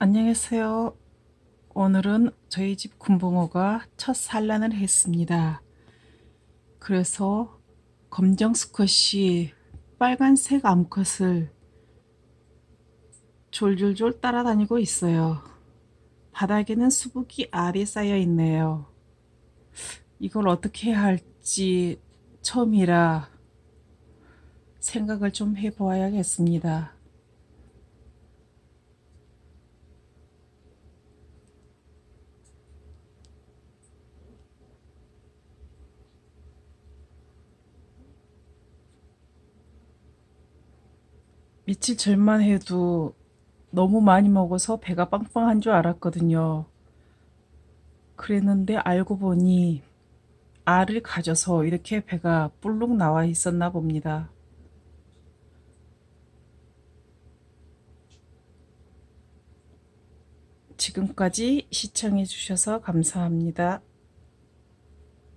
안녕하세요. 오늘은 저희 집 군붕어가 첫 산란을 했습니다. 그래서 검정 수컷이 빨간색 암컷을 졸졸졸 따라다니고 있어요. 바닥에는 수북이 알이 쌓여 있네요. 이걸 어떻게 할지 처음이라 생각을 좀 해보아야겠습니다. 며칠 전만 해도 너무 많이 먹어서 배가 빵빵한 줄 알았거든요. 그랬는데 알고 보니 알을 가져서 이렇게 배가 불룩 나와 있었나 봅니다. 지금까지 시청해 주셔서 감사합니다.